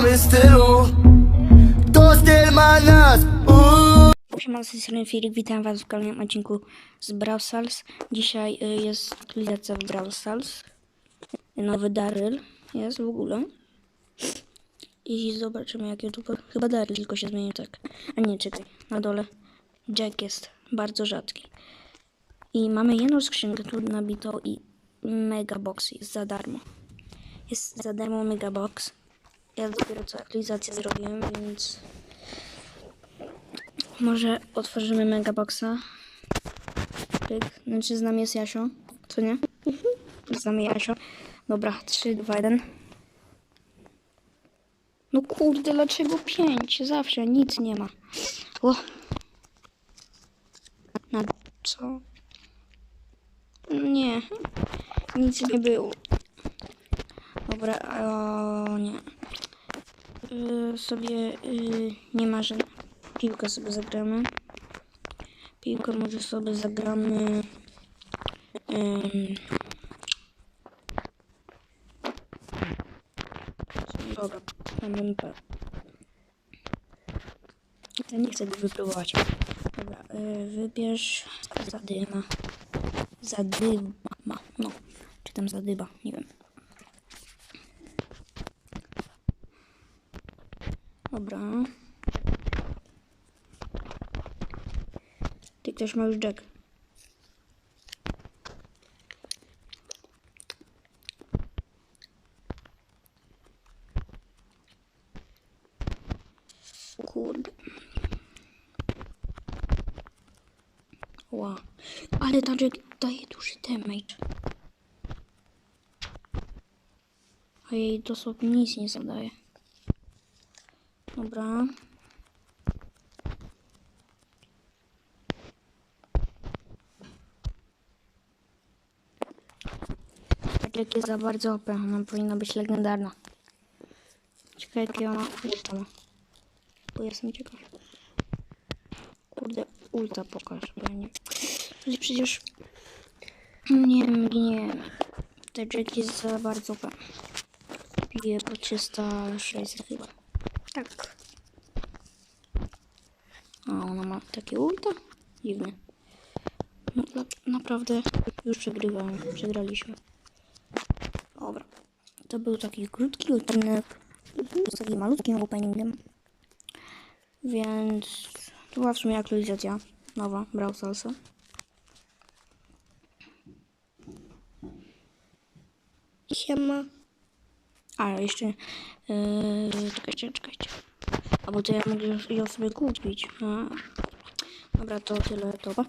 mamy stylu To styl ma nas. Siema, z tej strony witam was w kolejnym odcinku z Brawl Stars. Dzisiaj y, jest aktualizacja w Brawl Stars. Nowy Daryl jest w ogóle. I zobaczymy jak youtuber. Chyba Daryl tylko się zmienił tak. A nie, czekaj, na dole. Jack jest bardzo rzadki. I mamy jedną skrzynkę tu nabitą i Mega Box jest za darmo. Jest za darmo Mega Box. Ja dopiero co aktualizację zrobiłem, więc może otworzymy megaboxa. Pyk. Znaczy z nami jest Jasio. Co nie? Z nami Jasio. Dobra, 3, 2, 1. No kurde, dlaczego 5? Zawsze nic nie ma. O. Na co? Nie. Nic nie było. Dobra, o nie. Sobie y, nie ma. Piłkę sobie zagramy. Piłkę może sobie zagramy. Dobra, MMP. Ja nie chcę go wypróbować. Dobra, y, wybierz zadyma. Zadyma, no. Czy tam zadyba, nie wiem. Dobra. Ty ktoś ma już jack. Kurde. Ła. Ale ta jack daje duży damage. A jej dosłownie nic nie zadaje. Dobra. Tak jak jest za bardzo OP, ona powinna być legendarna. Ciekawe jakie ona ulta ma. Bo jestem ciekaw. Kurde, ulta pokaż, bo ja nie... Ale przecież... Nie wiem, nie Ten Jack jest za bardzo OP. Bije po 306 chyba. Tak. A ona ma takie ulta? Dziwne. No, na, naprawdę już przegrywamy. Przegraliśmy. Dobra. To był taki krótki odcinek z takim malutkim openingiem. Więc to była w sumie aktualizacja nowa Brawl Starsa. Siema. A, jeszcze... Yy, czekajcie, czekajcie. A bo to ja mogę ją sobie kupić. A. Dobra, to tyle, to pa.